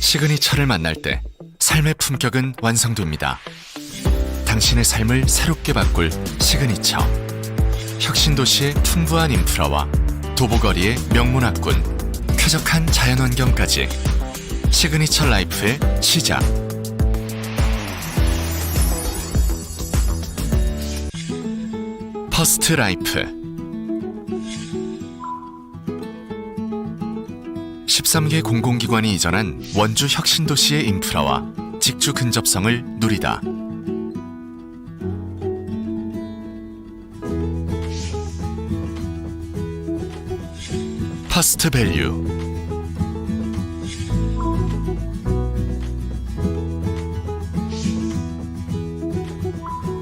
시그니처를 만날 때 삶의 품격은 완성됩니다. 당신의 삶을 새롭게 바꿀 시그니처. 혁신도시의 풍부한 인프라와 도보거리의 명문학군, 쾌적한 자연환경까지 시그니처 라이프의 시작. 퍼스트 라이프 13개 공공기관이 이전한 원주 혁신도시의 인프라와 직주 근접성을 누리다. 퍼스트 밸류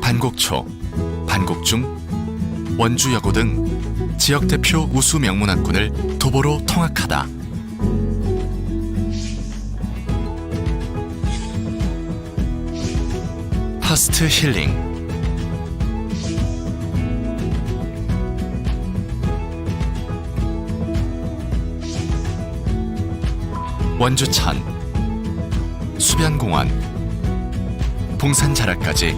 반곡초, 반곡중, 원주여고 등 지역 대표 우수 명문학군을 도보로 통학하다. 퍼스트 힐링. 원주천 수변공원 봉산자락까지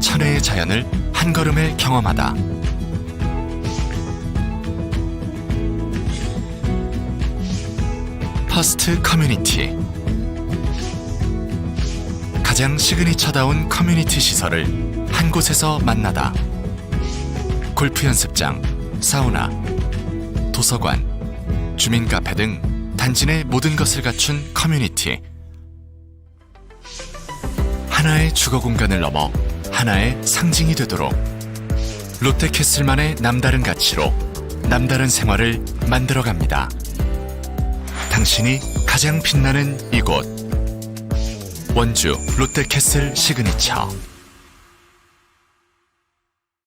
천혜의 자연을 한 걸음에 경험하다. 퍼스트 커뮤니티 가장 시그니처다운 커뮤니티 시설을 한 곳에서 만나다. 골프 연습장, 사우나, 도서관, 주민 카페 등 단지 내 모든 것을 갖춘 커뮤니티. 하나의 주거 공간을 넘어 하나의 상징이 되도록 롯데캐슬만의 남다른 가치로 남다른 생활을 만들어 갑니다. 당신이 가장 빛나는 이곳. 원주 롯데캐슬 시그니처